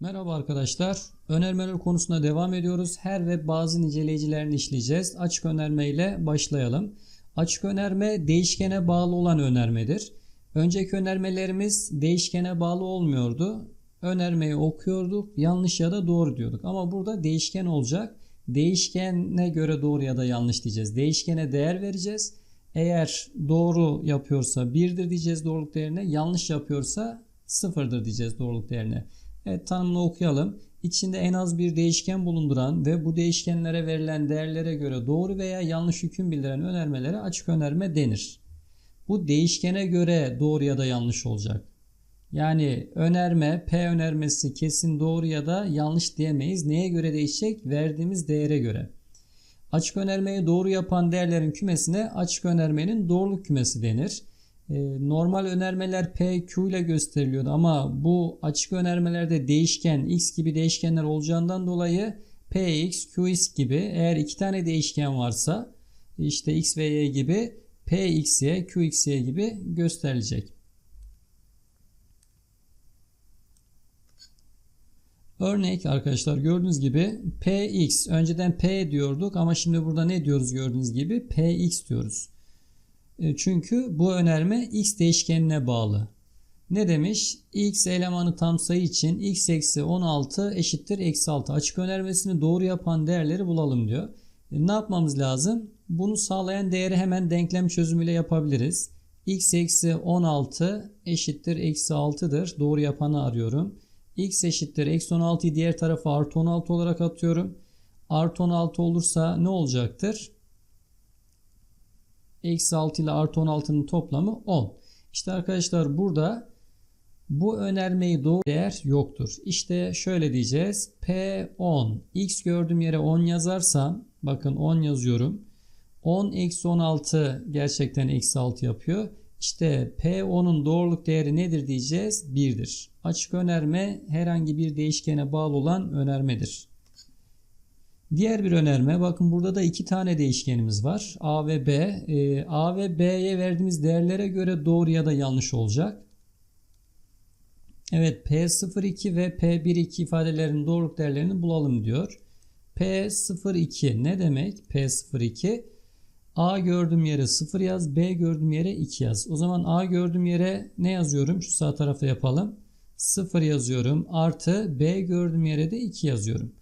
Merhaba arkadaşlar. Önermeler konusuna devam ediyoruz. Her ve bazı niceleyicilerini işleyeceğiz. Açık önerme ile başlayalım. Açık önerme değişkene bağlı olan önermedir. Önceki önermelerimiz değişkene bağlı olmuyordu. Önermeyi okuyorduk, yanlış ya da doğru diyorduk. Ama burada değişken olacak. Değişkene göre doğru ya da yanlış diyeceğiz. Değişkene değer vereceğiz. Eğer doğru yapıyorsa 1'dir diyeceğiz doğruluk değerine. Yanlış yapıyorsa 0'dır diyeceğiz doğruluk değerine. Evet tanımını okuyalım. İçinde en az bir değişken bulunduran ve bu değişkenlere verilen değerlere göre doğru veya yanlış hüküm bildiren önermelere açık önerme denir. Bu değişkene göre doğru ya da yanlış olacak. Yani önerme, P önermesi kesin doğru ya da yanlış diyemeyiz. Neye göre değişecek? Verdiğimiz değere göre. Açık önermeyi doğru yapan değerlerin kümesine açık önermenin doğruluk kümesi denir. Ee, normal önermeler P, Q ile gösteriliyordu ama bu açık önermelerde değişken X gibi değişkenler olacağından dolayı Px, Qx gibi eğer iki tane değişken varsa işte X ve Y gibi Pxy, Qxy gibi gösterilecek. Örnek arkadaşlar gördüğünüz gibi Px önceden P diyorduk ama şimdi burada ne diyoruz gördüğünüz gibi Px diyoruz. E, çünkü bu önerme x değişkenine bağlı. Ne demiş? x elemanı tam sayı için x eksi 16 eşittir eksi 6. Açık önermesini doğru yapan değerleri bulalım diyor. E, ne yapmamız lazım? Bunu sağlayan değeri hemen denklem çözümüyle yapabiliriz. x eksi 16 eşittir eksi 6'dır. Doğru yapanı arıyorum. x eşittir eksi 16'yı diğer tarafa artı 16 olarak atıyorum. Artı 16 olursa ne olacaktır? Eksi 6 ile artı 16'nın toplamı 10. İşte arkadaşlar burada bu önermeyi doğru değer yoktur. İşte şöyle diyeceğiz. P10 x gördüğüm yere 10 yazarsam bakın 10 yazıyorum. 10 eksi 16 gerçekten eksi 6 yapıyor. İşte P10'un doğruluk değeri nedir diyeceğiz? 1'dir. Açık önerme herhangi bir değişkene bağlı olan önermedir. Diğer bir önerme bakın burada da iki tane değişkenimiz var. A ve B. E, A ve B'ye verdiğimiz değerlere göre doğru ya da yanlış olacak. Evet P02 ve P12 ifadelerinin doğruluk değerlerini bulalım diyor. P02 ne demek? P02 A gördüğüm yere 0 yaz, B gördüğüm yere 2 yaz. O zaman A gördüğüm yere ne yazıyorum? Şu sağ tarafa yapalım. 0 yazıyorum. Artı B gördüğüm yere de 2 yazıyorum.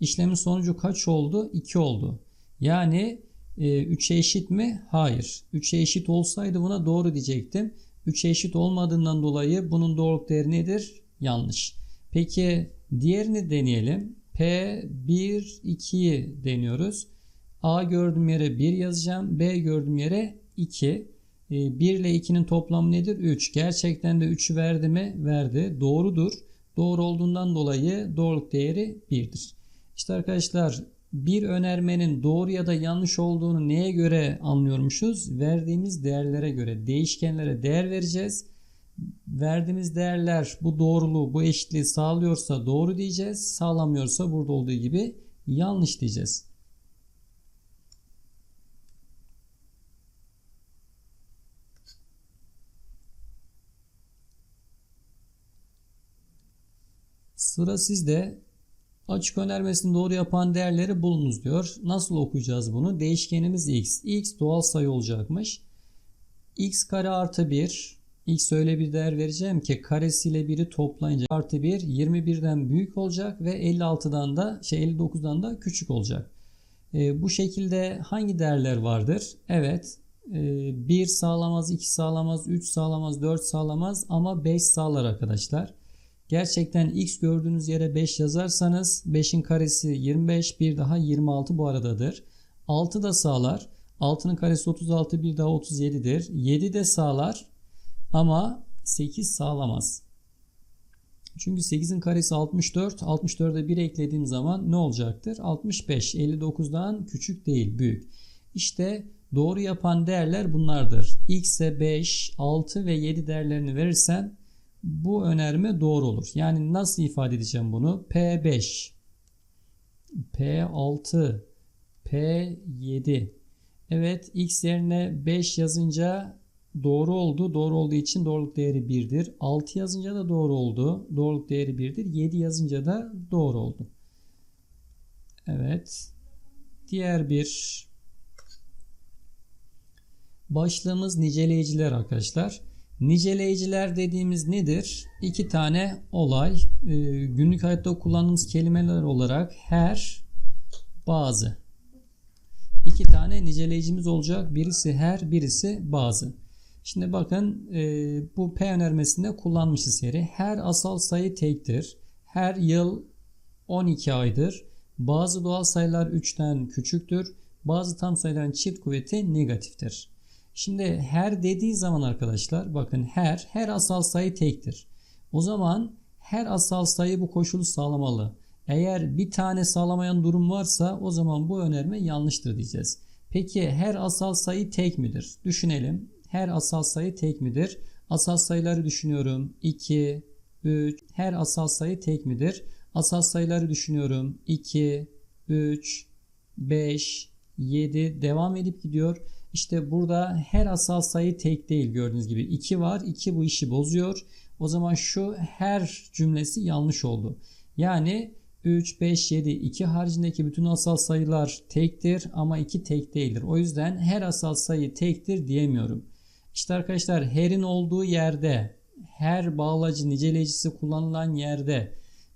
İşlemin sonucu kaç oldu? 2 oldu. Yani e, 3'e eşit mi? Hayır. 3'e eşit olsaydı buna doğru diyecektim. 3'e eşit olmadığından dolayı bunun doğruluk değeri nedir? Yanlış. Peki diğerini deneyelim. P1, 2'yi deniyoruz. A gördüğüm yere 1 yazacağım. B gördüğüm yere 2. 1 e, ile 2'nin toplamı nedir? 3. Gerçekten de 3'ü verdi mi? Verdi. Doğrudur. Doğru olduğundan dolayı doğruluk değeri 1'dir. İşte arkadaşlar bir önermenin doğru ya da yanlış olduğunu neye göre anlıyormuşuz? Verdiğimiz değerlere göre değişkenlere değer vereceğiz. Verdiğimiz değerler bu doğruluğu, bu eşitliği sağlıyorsa doğru diyeceğiz. Sağlamıyorsa burada olduğu gibi yanlış diyeceğiz. Sıra sizde. Açık önermesini doğru yapan değerleri bulunuz diyor. Nasıl okuyacağız bunu? Değişkenimiz x. x doğal sayı olacakmış. x kare artı 1. x öyle bir değer vereceğim ki karesiyle 1'i toplayınca artı 1 21'den büyük olacak ve 56'dan da şey 59'dan da küçük olacak. E, bu şekilde hangi değerler vardır? Evet e, 1 sağlamaz, 2 sağlamaz, 3 sağlamaz, 4 sağlamaz ama 5 sağlar arkadaşlar. Gerçekten x gördüğünüz yere 5 yazarsanız 5'in karesi 25 bir daha 26 bu aradadır. 6 da sağlar. 6'nın karesi 36 bir daha 37'dir. 7 de sağlar ama 8 sağlamaz. Çünkü 8'in karesi 64. 64'e 1 eklediğim zaman ne olacaktır? 65. 59'dan küçük değil büyük. İşte doğru yapan değerler bunlardır. X'e 5, 6 ve 7 değerlerini verirsen bu önerme doğru olur. Yani nasıl ifade edeceğim bunu? P5, P6, P7. Evet x yerine 5 yazınca doğru oldu. Doğru olduğu için doğruluk değeri 1'dir. 6 yazınca da doğru oldu. Doğruluk değeri 1'dir. 7 yazınca da doğru oldu. Evet. Diğer bir başlığımız niceleyiciler arkadaşlar. Niceleyiciler dediğimiz nedir? İki tane olay e, günlük hayatta kullandığımız kelimeler olarak her, bazı. İki tane niceleyicimiz olacak. Birisi her, birisi bazı. Şimdi bakın e, bu P önermesinde kullanmışız seri. Her asal sayı tektir. Her yıl 12 aydır. Bazı doğal sayılar 3'ten küçüktür. Bazı tam sayıların çift kuvveti negatiftir. Şimdi her dediği zaman arkadaşlar bakın her her asal sayı tektir. O zaman her asal sayı bu koşulu sağlamalı. Eğer bir tane sağlamayan durum varsa o zaman bu önerme yanlıştır diyeceğiz. Peki her asal sayı tek midir? Düşünelim. Her asal sayı tek midir? Asal sayıları düşünüyorum. 2, 3. Her asal sayı tek midir? Asal sayıları düşünüyorum. 2, 3, 5, 7 devam edip gidiyor. İşte burada her asal sayı tek değil gördüğünüz gibi. 2 var. 2 bu işi bozuyor. O zaman şu her cümlesi yanlış oldu. Yani 3, 5, 7, 2 haricindeki bütün asal sayılar tektir ama 2 tek değildir. O yüzden her asal sayı tektir diyemiyorum. İşte arkadaşlar her'in olduğu yerde her bağlacı niceleyicisi kullanılan yerde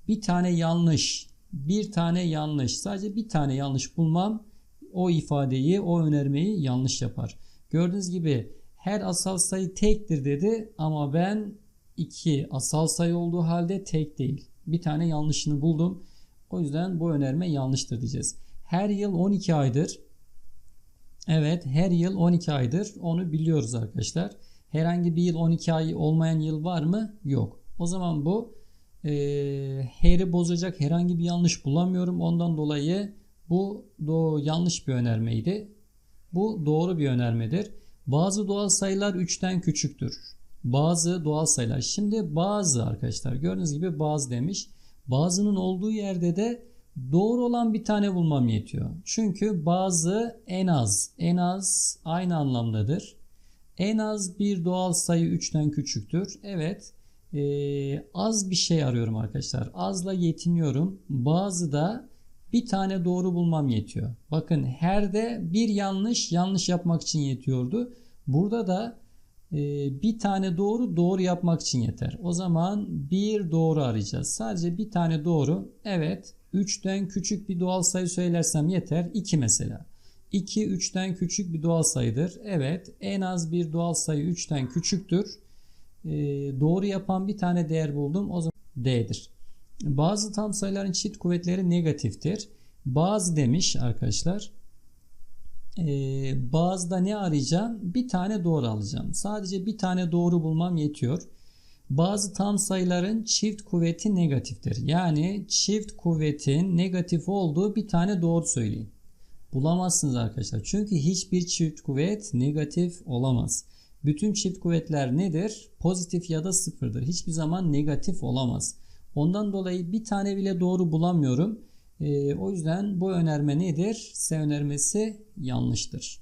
bir tane yanlış, bir tane yanlış, sadece bir tane yanlış bulmam o ifadeyi, o önermeyi yanlış yapar. Gördüğünüz gibi her asal sayı tektir dedi ama ben iki asal sayı olduğu halde tek değil. Bir tane yanlışını buldum. O yüzden bu önerme yanlıştır diyeceğiz. Her yıl 12 aydır. Evet her yıl 12 aydır. Onu biliyoruz arkadaşlar. Herhangi bir yıl 12 ay olmayan yıl var mı? Yok. O zaman bu e, her'i bozacak herhangi bir yanlış bulamıyorum. Ondan dolayı bu yanlış bir önermeydi. Bu doğru bir önermedir. Bazı doğal sayılar 3'ten küçüktür. Bazı doğal sayılar. Şimdi bazı arkadaşlar gördüğünüz gibi bazı demiş. Bazının olduğu yerde de doğru olan bir tane bulmam yetiyor. Çünkü bazı en az, en az aynı anlamdadır. En az bir doğal sayı 3'ten küçüktür. Evet. Ee, az bir şey arıyorum arkadaşlar. Azla yetiniyorum. Bazı da bir tane doğru bulmam yetiyor. Bakın her de bir yanlış yanlış yapmak için yetiyordu. Burada da e, bir tane doğru doğru yapmak için yeter. O zaman bir doğru arayacağız. Sadece bir tane doğru. Evet 3'ten küçük bir doğal sayı söylersem yeter. 2 mesela. 2 3'ten küçük bir doğal sayıdır. Evet en az bir doğal sayı 3'ten küçüktür. E, doğru yapan bir tane değer buldum. O zaman D'dir. Bazı tam sayıların çift kuvvetleri negatiftir. Bazı demiş arkadaşlar. Ee, bazıda ne arayacağım? Bir tane doğru alacağım. Sadece bir tane doğru bulmam yetiyor. Bazı tam sayıların çift kuvveti negatiftir. Yani çift kuvvetin negatif olduğu bir tane doğru söyleyin. Bulamazsınız arkadaşlar. Çünkü hiçbir çift kuvvet negatif olamaz. Bütün çift kuvvetler nedir? Pozitif ya da sıfırdır. Hiçbir zaman negatif olamaz. Ondan dolayı bir tane bile doğru bulamıyorum. E, o yüzden bu önerme nedir? S önermesi yanlıştır.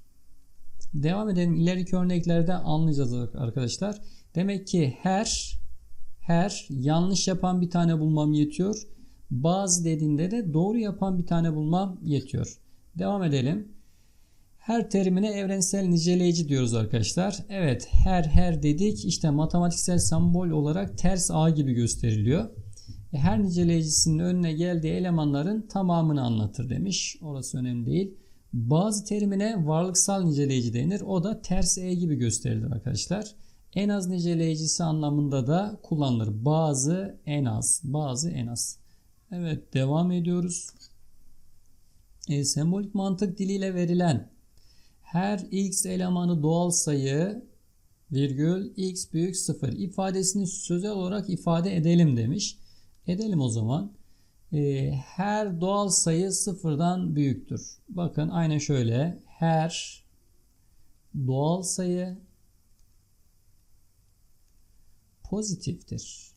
Devam edelim. İleriki örneklerde anlayacağız arkadaşlar. Demek ki her her yanlış yapan bir tane bulmam yetiyor. Bazı dediğinde de doğru yapan bir tane bulmam yetiyor. Devam edelim. Her terimine evrensel niceleyici diyoruz arkadaşlar. Evet her her dedik işte matematiksel sembol olarak ters A gibi gösteriliyor. E, her niceleyicisinin önüne geldiği elemanların tamamını anlatır demiş. Orası önemli değil. Bazı terimine varlıksal niceleyici denir. O da ters E gibi gösterilir arkadaşlar. En az niceleyicisi anlamında da kullanılır. Bazı en az. Bazı en az. Evet devam ediyoruz. E, sembolik mantık diliyle verilen her x elemanı doğal sayı virgül x büyük sıfır ifadesini sözel olarak ifade edelim demiş. Edelim o zaman. E, her doğal sayı sıfırdan büyüktür. Bakın aynen şöyle. Her doğal sayı pozitiftir.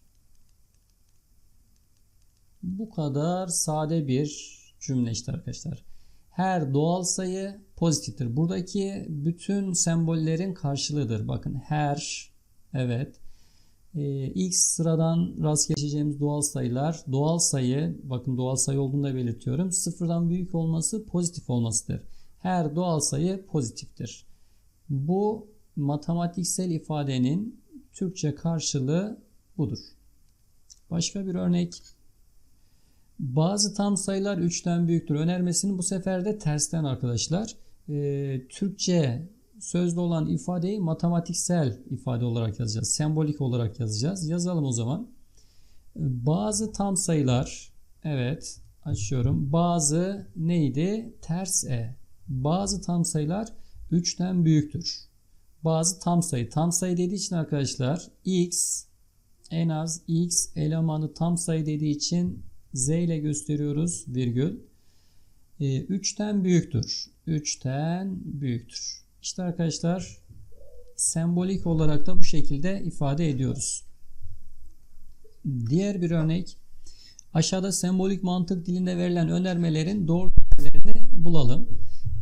Bu kadar sade bir cümle işte arkadaşlar. Her doğal sayı pozitiftir. Buradaki bütün sembollerin karşılığıdır. Bakın her, evet, e, x sıradan rast geçeceğimiz doğal sayılar, doğal sayı, bakın doğal sayı olduğunu da belirtiyorum. Sıfırdan büyük olması pozitif olmasıdır. Her doğal sayı pozitiftir. Bu matematiksel ifadenin Türkçe karşılığı budur. Başka bir örnek. Bazı tam sayılar 3'ten büyüktür önermesini bu sefer de tersten arkadaşlar. Ee, Türkçe sözlü olan ifadeyi matematiksel ifade olarak yazacağız. Sembolik olarak yazacağız. Yazalım o zaman. Bazı tam sayılar evet açıyorum. Bazı neydi? Ters e. Bazı tam sayılar 3'ten büyüktür. Bazı tam sayı. Tam sayı dediği için arkadaşlar x en az x elemanı tam sayı dediği için z ile gösteriyoruz virgül. E, 3'ten büyüktür. 3'ten büyüktür. İşte arkadaşlar sembolik olarak da bu şekilde ifade ediyoruz. Diğer bir örnek. Aşağıda sembolik mantık dilinde verilen önermelerin doğrularını bulalım.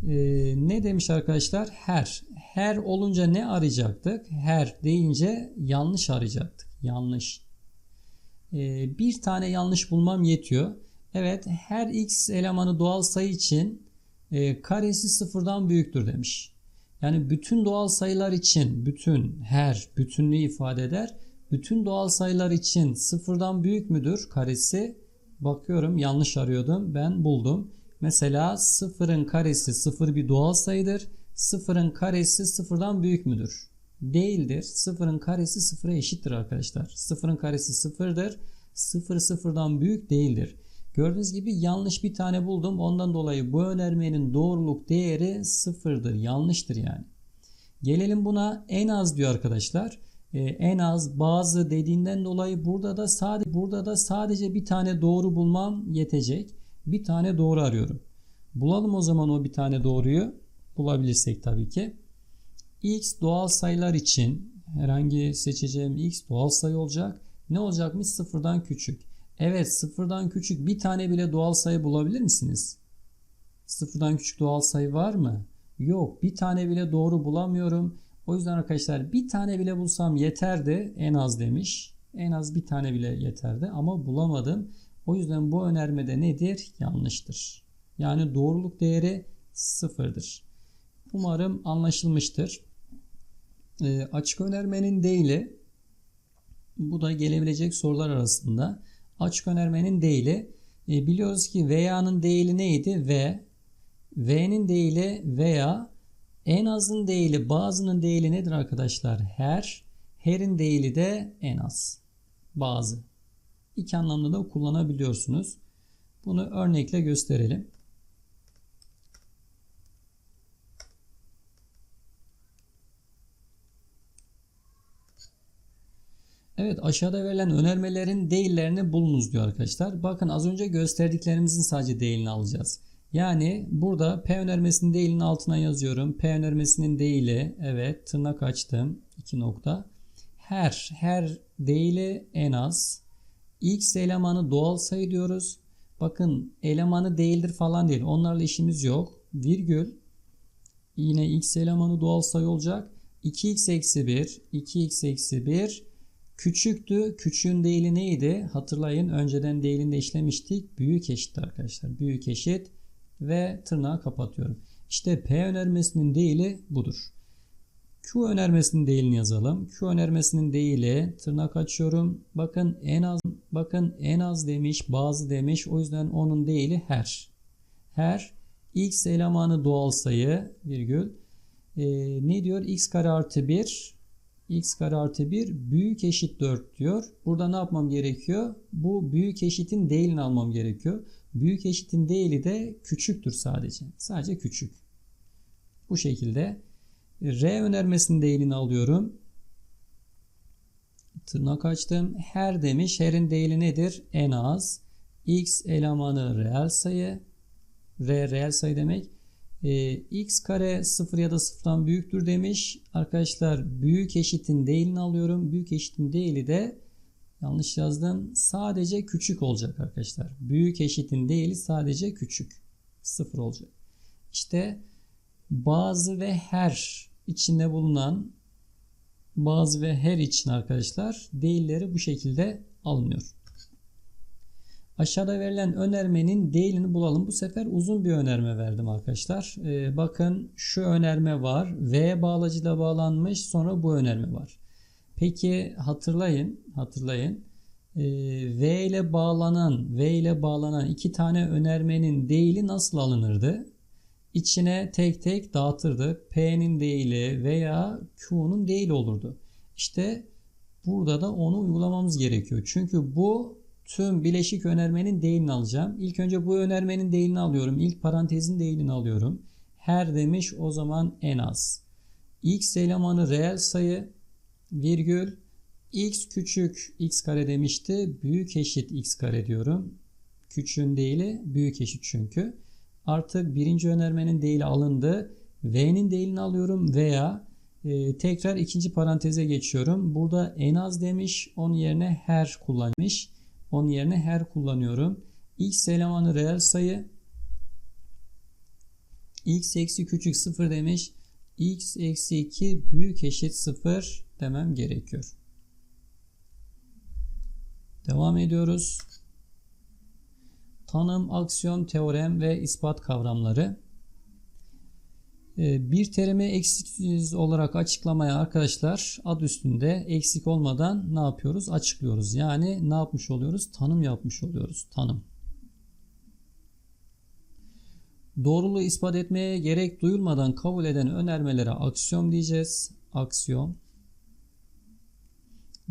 Ee, ne demiş arkadaşlar? Her. Her olunca ne arayacaktık? Her deyince yanlış arayacaktık. Yanlış. Ee, bir tane yanlış bulmam yetiyor. Evet her x elemanı doğal sayı için e, karesi sıfırdan büyüktür demiş. Yani bütün doğal sayılar için bütün her bütünlüğü ifade eder. Bütün doğal sayılar için sıfırdan büyük müdür karesi? Bakıyorum yanlış arıyordum ben buldum. Mesela sıfırın karesi sıfır bir doğal sayıdır. Sıfırın karesi sıfırdan büyük müdür? Değildir. Sıfırın karesi sıfıra eşittir arkadaşlar. Sıfırın karesi sıfırdır. Sıfır sıfırdan büyük değildir. Gördüğünüz gibi yanlış bir tane buldum. Ondan dolayı bu önermenin doğruluk değeri sıfırdır. Yanlıştır yani. Gelelim buna en az diyor arkadaşlar. Ee, en az bazı dediğinden dolayı burada da sadece burada da sadece bir tane doğru bulmam yetecek. Bir tane doğru arıyorum. Bulalım o zaman o bir tane doğruyu. Bulabilirsek tabii ki. X doğal sayılar için herhangi seçeceğim X doğal sayı olacak. Ne olacakmış? Sıfırdan küçük. Evet sıfırdan küçük bir tane bile doğal sayı bulabilir misiniz? Sıfırdan küçük doğal sayı var mı? Yok bir tane bile doğru bulamıyorum. O yüzden arkadaşlar bir tane bile bulsam yeterdi en az demiş. En az bir tane bile yeterdi ama bulamadım. O yüzden bu önermede nedir? Yanlıştır. Yani doğruluk değeri sıfırdır. Umarım anlaşılmıştır. E, açık önermenin değili bu da gelebilecek sorular arasında. Açık önermenin değili e, biliyoruz ki veya'nın değili neydi? V. V'nin değili veya en azın değili bazının değili nedir arkadaşlar? Her. Her'in değili de en az. Bazı. İki anlamda da kullanabiliyorsunuz. Bunu örnekle gösterelim. Evet aşağıda verilen önermelerin değillerini bulunuz diyor arkadaşlar. Bakın az önce gösterdiklerimizin sadece değilini alacağız. Yani burada P önermesinin değilinin altına yazıyorum. P önermesinin değili evet tırnak açtım. 2 nokta. Her her değili en az. X elemanı doğal sayı diyoruz. Bakın elemanı değildir falan değil. Onlarla işimiz yok. Virgül yine x elemanı doğal sayı olacak. 2x eksi 1 2x eksi 1 Küçüktü. Küçüğün değili neydi? Hatırlayın önceden değilinde işlemiştik. Büyük eşit arkadaşlar. Büyük eşit ve tırnağı kapatıyorum. İşte P önermesinin değili budur. Q önermesinin değilini yazalım. Q önermesinin değili tırnak açıyorum. Bakın en az bakın en az demiş, bazı demiş. O yüzden onun değili her. Her x elemanı doğal sayı virgül e, ne diyor? x kare artı 1 x kare artı 1 büyük eşit 4 diyor. Burada ne yapmam gerekiyor? Bu büyük eşitin değilini almam gerekiyor. Büyük eşitin değili de küçüktür sadece. Sadece küçük. Bu şekilde R önermesinin değilini alıyorum. Tırnak açtım. Her demiş. Her'in değili nedir? En az. X elemanı reel sayı. R reel sayı demek e, x kare 0 ya da 0'dan büyüktür demiş. Arkadaşlar büyük eşitin değilini alıyorum. Büyük eşitin değili de yanlış yazdım. Sadece küçük olacak arkadaşlar. Büyük eşitin değili sadece küçük. 0 olacak. İşte bazı ve her içinde bulunan bazı ve her için arkadaşlar değilleri bu şekilde alınıyor. Aşağıda verilen önermenin değilini bulalım. Bu sefer uzun bir önerme verdim arkadaşlar. Ee, bakın şu önerme var. V bağlacıyla bağlanmış. Sonra bu önerme var. Peki hatırlayın. Hatırlayın. Ee, v ile bağlanan V ile bağlanan iki tane önermenin değili nasıl alınırdı? İçine tek tek dağıtırdık. P'nin değili veya Q'nun değili olurdu. İşte burada da onu uygulamamız gerekiyor. Çünkü bu tüm bileşik önermenin değilini alacağım. İlk önce bu önermenin değilini alıyorum. İlk parantezin değilini alıyorum. Her demiş o zaman en az. X elemanı reel sayı virgül x küçük x kare demişti. Büyük eşit x kare diyorum. Küçüğün değili büyük eşit çünkü. Artık birinci önermenin değili alındı. V'nin değilini alıyorum veya e, tekrar ikinci paranteze geçiyorum. Burada en az demiş. Onun yerine her kullanmış. Onun yerine her kullanıyorum. X elemanı reel sayı. X eksi küçük 0 demiş. X eksi 2 büyük eşit 0 demem gerekiyor. Devam ediyoruz. Tanım, aksiyon, teorem ve ispat kavramları. Ee, bir terimi eksiksiz olarak açıklamaya arkadaşlar ad üstünde eksik olmadan ne yapıyoruz? Açıklıyoruz. Yani ne yapmış oluyoruz? Tanım yapmış oluyoruz. Tanım. Doğruluğu ispat etmeye gerek duyulmadan kabul eden önermelere aksiyon diyeceğiz. Aksiyon.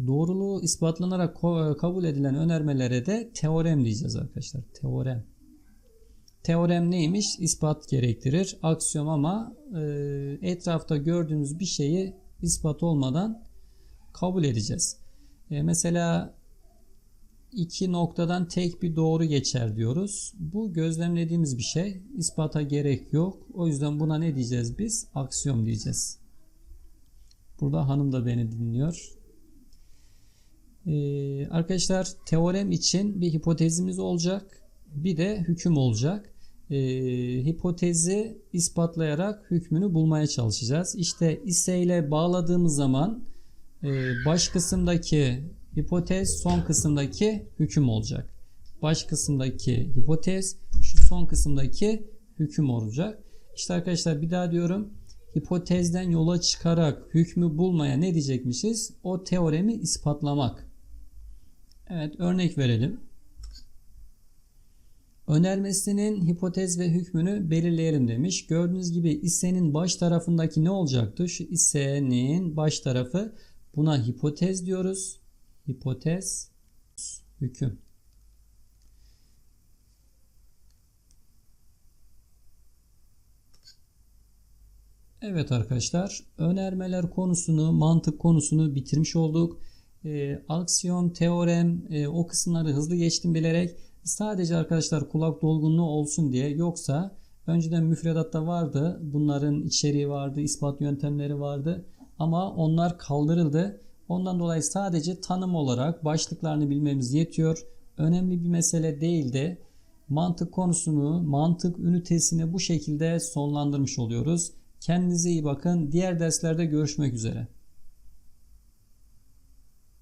Doğruluğu ispatlanarak kabul edilen önermelere de teorem diyeceğiz arkadaşlar. Teorem. Teorem neymiş? İspat gerektirir. Aksiyom ama e, etrafta gördüğümüz bir şeyi ispat olmadan kabul edeceğiz. E, mesela iki noktadan tek bir doğru geçer diyoruz. Bu gözlemlediğimiz bir şey. İspata gerek yok. O yüzden buna ne diyeceğiz biz? Aksiyom diyeceğiz. Burada hanım da beni dinliyor. Ee, arkadaşlar teorem için bir hipotezimiz olacak. Bir de hüküm olacak. Ee, hipotezi ispatlayarak hükmünü bulmaya çalışacağız. İşte ise ile bağladığımız zaman e, baş kısımdaki hipotez son kısımdaki hüküm olacak. Baş kısımdaki hipotez şu son kısımdaki hüküm olacak. İşte arkadaşlar bir daha diyorum. Hipotezden yola çıkarak hükmü bulmaya ne diyecekmişiz? O teoremi ispatlamak. Evet örnek verelim. Önermesinin hipotez ve hükmünü belirleyelim demiş. Gördüğünüz gibi isenin baş tarafındaki ne olacaktı? Şu isenin baş tarafı buna hipotez diyoruz. Hipotez hüküm. Evet arkadaşlar önermeler konusunu mantık konusunu bitirmiş olduk e, aksiyon, teorem e, o kısımları hızlı geçtim bilerek sadece arkadaşlar kulak dolgunluğu olsun diye yoksa önceden müfredatta vardı. Bunların içeriği vardı, ispat yöntemleri vardı ama onlar kaldırıldı. Ondan dolayı sadece tanım olarak başlıklarını bilmemiz yetiyor. Önemli bir mesele değildi. Mantık konusunu, mantık ünitesini bu şekilde sonlandırmış oluyoruz. Kendinize iyi bakın. Diğer derslerde görüşmek üzere.